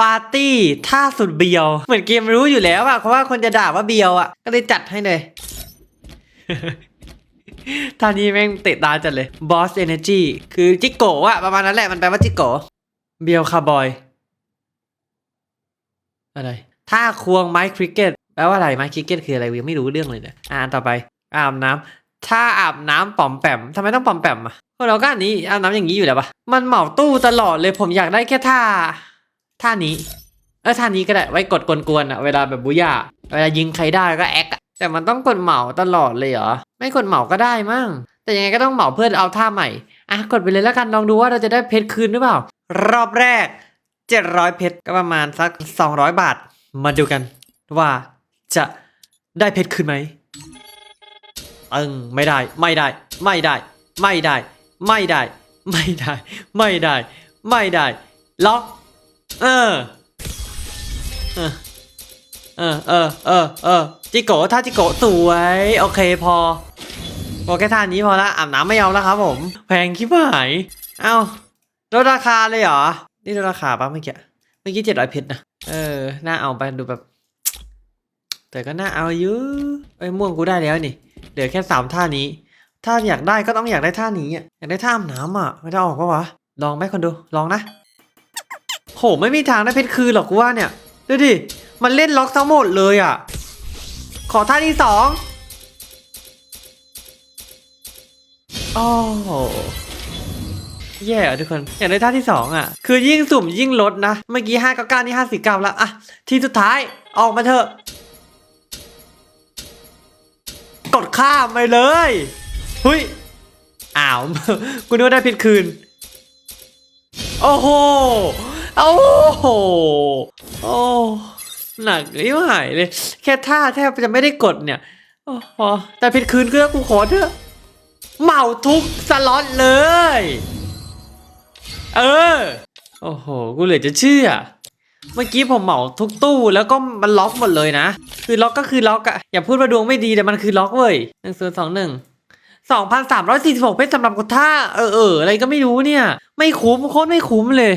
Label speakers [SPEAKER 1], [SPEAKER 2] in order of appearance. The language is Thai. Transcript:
[SPEAKER 1] ปาร์ตี้ท่าสุดเบียว เหมือนเกมรู้อยู่แล้วอะเพราะว่าคนจะด่าว่าเบียวอะก็เลยจัดให้เลยท่านี้แม่งเตะตาจัดเลย Boss Energy คือจิโกะอะประมาณนั้นแหละมันแปลว่าจิโกะเบียวคาร์บอย อะไรท่าควงไม้คริกเก็ตแปลว่าอะไรไม้คริกเก็ตคืออะไรยังไม่รู้เรื่องเลยเนี่ยอ่านต่อไปอาบน้ำถ้าอาบน้ำป๋อมแปมทำไมต้องป๋อมแปมอะเพราะเราก็อันนี้อาบน้ำอย่างนี้อยู่แล้วปะมันเหมาตู้ตลอดเลยผมอยากได้แค่ท่า ท่านี้เออท่านี้ก็ได้ไว้กดกวนๆอะเวลาแบบบุย่าเวลายิงใครได้ก็แอคแต่มันต้องกดเหมาตลอดเลยเหรอไม่กดเหมาก็ได้มั่งแต่ยังไงก็ต้องเหมาเพื่อเอาท่าใหม่อะกดไปเลยแล้วกันลองดูว่าเราจะได้เพชรคืนหรือเปล่า รอบแรก 700 เพชรก็ประมาณสัก 200 บาท มาดูกันว่าจะได้เพชรคืนไหมเอึงไม่ได้ไม่ได้ ไม่ได้ ไม่ได้ ไม่ได้ ไม่ได้ ไม่ได้ ไม่ได้ ล็อก เออ เออ เออ เออ เออ เออ จิโกะถ้าจิโกะสวย โอเคพอ พอแค่ท่านี้พอละอาบน้ำไม่เอาแล้วครับผม แพงคิดหาย เอ้าลดราคาเลยเหรอ นี่ลดราคาปะเมื่อกี้ เมื่อกี้เจ็ดร้อยเพชรนะ เออ น่าเอาไปดูแบบ แต่ก็น่าเอาอยู่เอ้ม่วงกูได้แล้วนี่ เหลือแค่สามท่านี้ ถ้าอยากได้ก็ต้องอยากได้ท่านี้อะอยากได้ท่าอาบน้ำอะ ไม่ได้ออกปะวะ ลองไหมคนดู ลองนะ โหไม่มีทางได้เพชรคืนหรอกกูว่าเนี่ย ดูดิ มันเล่นล็อกทั้งหมดเลยอะ ขอท่าที่สองโอ้แย่อะทุกคนอย่ากได้ท่าที่สองอะ คือยิ่งสุ่มยิ่งลดนะ เมื่อกี้ห้าเก้าเก้านี่ห้าสิบเก้าแล้วอะ ทีสุดท้ายออกมาเถอะ กดข้ามไปเลยเฮ้ยอ้าวกูนึกว่าได้ผิดคืน โอ้โห โอ้โห โอ้หนักยิ่หายเลย แค่ท่าแทบจะไม่ได้กดเนี่ยโอ้แต่ผิดคืนก็กูขอเถอะเหมาทุกสล็อตเลย เออ โอ้โห กูเหลือจะเชื่อ เมื่อกี้ผมเหมาทุกตู้แล้วก็มันล็อกหมดเลยนะ คือล็อกก็คือล็อกอะอย่าพูดว่าดวงไม่ดีแต่มันคือล็อกเว้ยหนึ่งศูนย์สองหนึ่งสองพันสามร้อยสี่สิบหกเพชรสำหรับกดท่าเออเอออะไรก็ไม่รู้เนี่ย ไม่คุ้มโคตรไม่คุ้มเลย